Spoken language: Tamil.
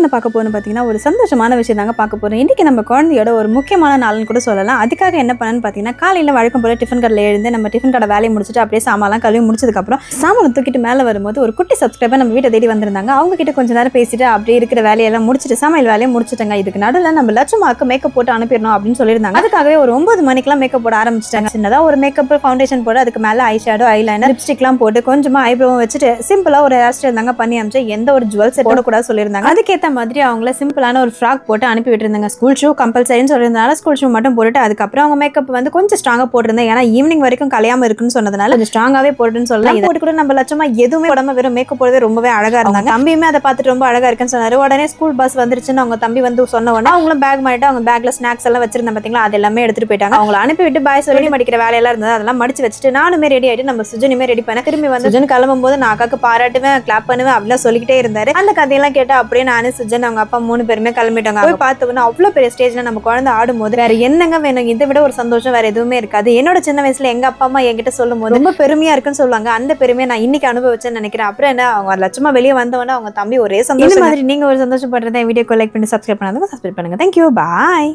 என்ன பார்க்க போகணும்னு பார்த்தீங்கன்னா ஒரு சந்தோஷமான விஷயம் தாங்க பார்க்க போகிறோம் இன்னைக்கு நம்ம குழந்தையோட ஒரு முக்கியமான நாள்னு கூட சொல்லலாம். அதுக்காக என்ன பண்ணணும்னு பார்த்தீங்கன்னா காலையில் வழக்கம் போல் டிஃபன் கடையில் எழுந்து நம்ம டிஃபன் கடை வேலையை முடிச்சுட்டு அப்படியே சாமான்லாம் கழுவி முடிச்சதுக்கப்புறம் சாமான் தூக்கிட்டு மேலே வரும்போது ஒரு குட்டி சப்ஸ்கிரைபர் நம்ம வீட்டை தேடி வந்திருந்தாங்க. அவங்க கிட்ட கொஞ்ச நேரம் பேசிட்டு அப்படியே இருக்கிற வேலையெல்லாம் முடிச்சுட்டு சமையல் வேலையை முடிச்சுட்டாங்க. இதுக்கு நடுவில் நம்ம லட்சமாக்கு மேக்கப் போட்டு அனுப்பிடணும் அப்படின்னு சொல்லியிருந்தாங்க. அதுக்காகவே ஒரு ஒன்பது மணிக்கெல்லாம் மேக்கப் போட ஆரம்பிச்சிட்டாங்க. சின்னதாக ஒரு மேக்கப் ஃபவுண்டேஷன் போட்டு அதுக்கு மேலே ஐ ஷேடோ ஐ லைனர் லிப்ஸ்டிக்லாம் போட்டு கொஞ்சமாக ஐப்ரோவும் வச்சுட்டு சிம்பிளாக ஒரு ஹேர் ஸ்டைல் தாங்க பண்ணி அமிச்சு எந்த ஒரு ஜுவல்ஸ் போடக்கூடாது சொல்லியிருந்தாங்க. அதுக்கேற்ற மாதிரி அவங்கள சிம்பிளான ஒரு ஃப்ராக் போட்டு அனுப்பி விட்டுருந்தாங்க. ஸ்கூல் ஷூ கம்பல்சரின்னு சொல்லியிருந்தால ஸ்கூல் ஷூ மட்டும் போட்டுட்டு அதுக்கப்புறம் அவங்க மேக்கப் வந்து கொஞ்சம் ஸ்ட்ராங்காக போட்டிருந்தேன். ஏன்னா ஈவினிங் வரைக்கும் கலையாம இருக்குன்னு சொன்னதுனால கொஞ்சம் ஸ்ட்ராங்காகவே போட்டுன்னு சொல்லலாம். இதை போட்டு கூட நம்ம லட்சமா எதுவுமே உடம்பு வெறும் மேக்கப் போடவே ரொம்பவே அழகா இருந்தாங்க. தம்பியுமே அதை பார்த்துட்டு ரொம்ப அழகா இருக்குன்னு சொன்னாரு. உடனே ஸ்கூல் பஸ் வந்துருச்சுன்னு அவங்க தம்பி வந்து சொன்ன உடனே அவங்களும் பேக் மாட்டிட்டு அவங்க பேக்ல ஸ்நாக்ஸ் எல்லாம் வச்சிருந்தேன் பாத்தீங்களா? அது எல்லாமே எடுத்துட்டு போயிட்டாங்க. அவங்கள அனுப்பி விட்டு பாய் சொல்லி மடிக்கிற வேலையெல்லாம் இருந்தது. அதெல்லாம் மடிச்சு வச்சுட்டு நானுமே ரெடி ஆயிட்டு நம்ம சுஜனுமே ரெடி பண்ண திரும்பி வந்து சுஜன் கிளம்பும் போது நான் அக்காக்கு பாராட்டுவேன் கிளாப் பண்ணுவேன் அப்படிலாம் சொல்லிக்கிட்டே இருந்தாரு. அந்த கதையெல்லாம் கேட்டு அப்படியே நானு சுஜன் அவங்க அப்பா மூணு பேருமே கிளம்பிட்டாங்க. போய் பார்த்தோம்னா அவ்வளவு பெரிய ஸ்டேஜ்ல நம்ம குழந்தை ஆடும்போது வேற என்னங்க வேணும் இதை விட ஒரு சந்தோஷம் வேற எதுவுமே இருக்காது. என்னோட சின்ன வயசுல எங்க அப்பா அம்மா என்கிட்ட சொல்லும் போது ரொம்ப பெருமையா இருக்குன்னு சொல்லுவாங்க. அந்த பெருமையை நான் இன்னைக்கு அனுபவிச்சேன்னு நினைக்கிறேன். அப்புறம் என்ன? அவங்க லட்சமா வெளியே வந்தவொடனே அவங்க தம்பி ஒரே சந்தோஷம் மாதிரி நீங்க ஒரு சந்தோஷப்படுறத வீடியோ லைக் பண்ணி சப்ஸ்கிரைப் பண்ணாதவங்க சப்ஸ்கிரைப் பண்ணுங்க. Thank you bye